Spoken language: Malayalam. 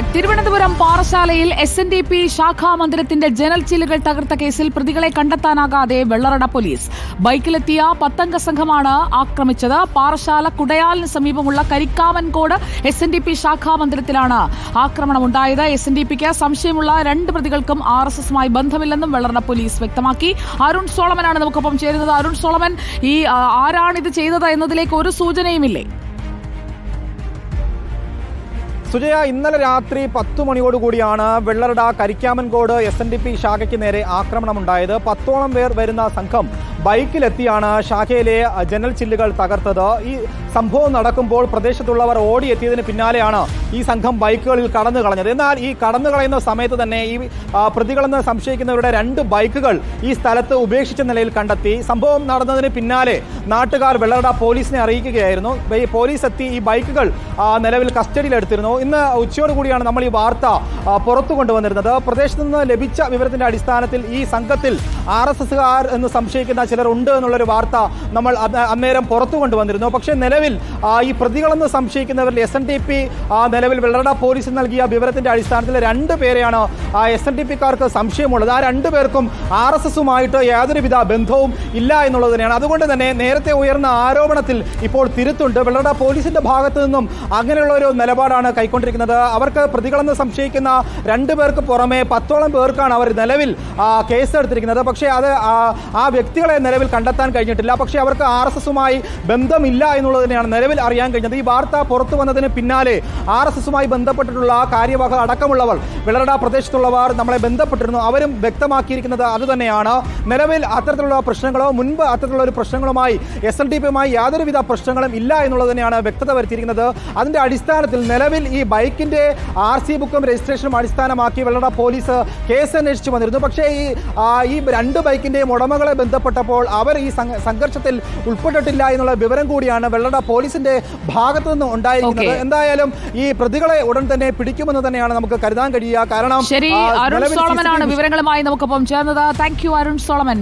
ബാക്ക് തിരുവനന്തപുരം പാറശാലയിൽ എസ് എൻ ഡി പി ശാഖാ മന്ദിരത്തിന്റെ ജനൽ ചില്ലുകൾ തകർത്ത കേസിൽ പ്രതികളെ കണ്ടെത്താനാകാതെ വെള്ളറട പോലീസ്. ബൈക്കിലെത്തിയ പത്തംഗ സംഘമാണ് ആക്രമിച്ചത്. പാറശാല കുടയാലിന് സമീപമുള്ള Karikkamankode S N D P ശാഖാ മന്ദിരത്തിലാണ് ആക്രമണമുണ്ടായത്. എസ് എൻ ഡി പിക്ക് സംശയമുള്ള രണ്ട് പ്രതികൾക്കും ആർ എസ് എസുമായി ബന്ധമില്ലെന്നും വെള്ളറട പോലീസ് വ്യക്തമാക്കി. അരുൺ സോളമനാണ് നമുക്കൊപ്പം ചേരുന്നത്. അരുൺ സോളമൻ ഈ ആരാണിത് ആരാണ് ചെയ്തത് എന്നതിലേക്ക് ഒരു സൂചനയുമില്ലേ? സുജയ ഇന്നലെ രാത്രി പത്തു മണിയോടുകൂടിയാണ് Vellarada Karikkamankode S N D P ശാഖയ്ക്ക് നേരെ ആക്രമണമുണ്ടായത്. പത്തോളം പേർ വരുന്ന സംഘം ബൈക്കിലെത്തിയാണ് ശാഖയിലെ ജനൽ ചില്ലുകൾ തകർത്തത്. ഈ സംഭവം നടക്കുമ്പോൾ പ്രദേശത്തുള്ളവർ ഓടിയെത്തിയതിന് പിന്നാലെയാണ് ഈ സംഘം ബൈക്കുകളിൽ കടന്നു കളഞ്ഞത്. എന്നാൽ ഈ കടന്നു കളയുന്ന സമയത്ത് തന്നെ ഈ പ്രതികളെന്ന് സംശയിക്കുന്നവരുടെ രണ്ട് ബൈക്കുകൾ ഈ സ്ഥലത്ത് ഉപേക്ഷിച്ച നിലയിൽ കണ്ടെത്തി. സംഭവം നടന്നതിന് പിന്നാലെ നാട്ടുകാർ വെള്ളറട പോലീസിനെ അറിയിക്കുകയായിരുന്നു. പോലീസ് എത്തി ഈ ബൈക്കുകൾ നിലവിൽ കസ്റ്റഡിയിലെടുത്തിരുന്നു. ഇന്ന് ഉച്ചയോടുകൂടിയാണ് നമ്മൾ ഈ വാർത്ത പുറത്തു കൊണ്ടുവന്നിരുന്നത്. പ്രദേശത്ത് നിന്ന് ലഭിച്ച വിവരത്തിന്റെ അടിസ്ഥാനത്തിൽ ഈ സംഘത്തിൽ ആർ എസ് എസുകാർ എന്ന് സംശയിക്കുന്ന ചിലർ ഉണ്ട് എന്നുള്ളൊരു വാർത്ത നമ്മൾ അന്ന് അന്നേരം പുറത്തു കൊണ്ടുവന്നിരുന്നു. പക്ഷേ നിലവിൽ ഈ പ്രതികളെന്ന് സംശയിക്കുന്നവരിൽ എസ് എൻ ഡി പി നിലവിൽ വെള്ളട പോലീസ് നൽകിയ വിവരത്തിന്റെ അടിസ്ഥാനത്തിൽ രണ്ട് പേരെയാണ് എസ് എൻ ഡി പിക്കാർക്ക് സംശയമുള്ളത്. ആ രണ്ടു പേർക്കും ആർ എസ് എസുമായിട്ട് യാതൊരുവിധ ബന്ധവും ഇല്ല എന്നുള്ളത് തന്നെയാണ്. അതുകൊണ്ട് തന്നെ നേരത്തെ ഉയർന്ന ആരോപണത്തിൽ ഇപ്പോൾ തിരുത്തുണ്ട്. വെള്ളട പോലീസിന്റെ ഭാഗത്തു നിന്നും അങ്ങനെയുള്ള ഒരു നിലപാടാണ് കൈക്കൊണ്ടിരിക്കുന്നത്. അവർക്ക് പ്രതികളെന്ന് സംശയിക്കുന്ന രണ്ട് പേർക്ക് പുറമെ പത്തോളം പേർക്കാണ് അവർ നിലവിൽ കേസ് കേസെടുത്തിരിക്കുന്നത് പക്ഷേ അത് ആ, വ്യക്തികളെ നിലവിൽ കണ്ടെത്താൻ കഴിഞ്ഞിട്ടില്ല. പക്ഷേ അവർക്ക് ആർ എസ് എസുമായി ബന്ധമില്ല എന്നുള്ളത് തന്നെയാണ് നിലവിൽ അറിയാൻ കഴിഞ്ഞത്. ഈ വാർത്ത പുറത്തു വന്നതിന് പിന്നാലെ ആർ എസ് എസുമായി ബന്ധപ്പെട്ടിട്ടുള്ള കാര്യവാഹ അടക്കമുള്ളവർ വെള്ളറട പ്രദേശത്തുള്ളവർ നമ്മളെ ബന്ധപ്പെട്ടിരുന്നു. അവരും വ്യക്തമാക്കിയിരിക്കുന്നത് അതുതന്നെയാണ് നിലവിൽ അത്തരത്തിലുള്ള പ്രശ്നങ്ങളോ മുൻപ് അത്തരത്തിലുള്ള ഒരു പ്രശ്നങ്ങളുമായി എസ് എൻ ഡി പിയുമായി യാതൊരുവിധ പ്രശ്നങ്ങളും ഇല്ല എന്നുള്ളത് തന്നെയാണ് വ്യക്തത വരുത്തിയിരിക്കുന്നത്. അതിന്റെ അടിസ്ഥാനത്തിൽ നിലവിൽ ഈ ബൈക്കിന്റെ ആർ സി ബുക്കും രജിസ്ട്രേഷനും അടിസ്ഥാനമാക്കി വെള്ളട പോലീസ് കേസ് അന്വേഷിച്ചു വന്നിരുന്നു. പക്ഷേ ഈ ഈ രണ്ട് ബൈക്കിന്റെയും ഉടമകളെ ബന്ധപ്പെട്ടപ്പോൾ അവർ ഈ സംഘർഷത്തിൽ ഉൾപ്പെട്ടിട്ടില്ല എന്നുള്ള വിവരം കൂടിയാണ് വെള്ളട പോലീസിന്റെ ഭാഗത്തു നിന്ന് ഉണ്ടായിരിക്കുന്നത്. എന്തായാലും ഈ പ്രതികളെ ഉടൻ തന്നെ പിടിക്കുമെന്ന് തന്നെയാണ് നമുക്ക് കരുതാൻ കഴിയുക. കാരണം ശരി അരുൺ സോളമനാണ് വിവരങ്ങളുമായി നമുക്കൊപ്പം ചേർന്നത്. Thank you Arun Solomon.